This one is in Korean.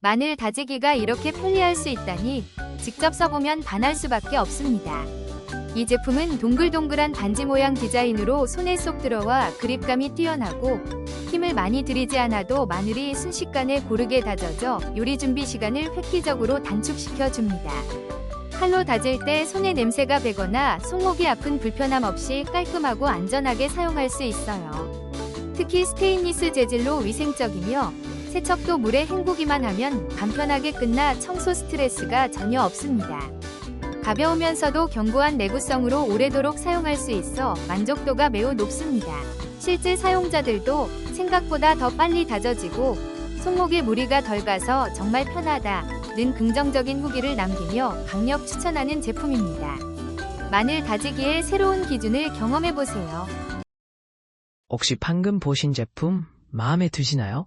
마늘 다지기가 이렇게 편리할 수 있다니 직접 써보면 반할 수밖에 없습니다. 이 제품은 동글동글한 반지 모양 디자인으로 손에 쏙 들어와 그립감이 뛰어나고 힘을 많이 들이지 않아도 마늘이 순식간에 고르게 다져져 요리 준비 시간을 획기적으로 단축시켜 줍니다. 칼로 다질 때 손에 냄새가 배거나 손목이 아픈 불편함 없이 깔끔하고 안전하게 사용할 수 있어요. 특히 스테인리스 재질로 위생적이며 세척도 물에 헹구기만 하면 간편하게 끝나 청소 스트레스가 전혀 없습니다. 가벼우면서도 견고한 내구성으로 오래도록 사용할 수 있어 만족도가 매우 높습니다. 실제 사용자들도 생각보다 더 빨리 다져지고 손목에 무리가 덜 가서 정말 편하다는 긍정적인 후기를 남기며 강력 추천하는 제품입니다. 마늘 다지기의 새로운 기준을 경험해보세요. 혹시 방금 보신 제품 마음에 드시나요?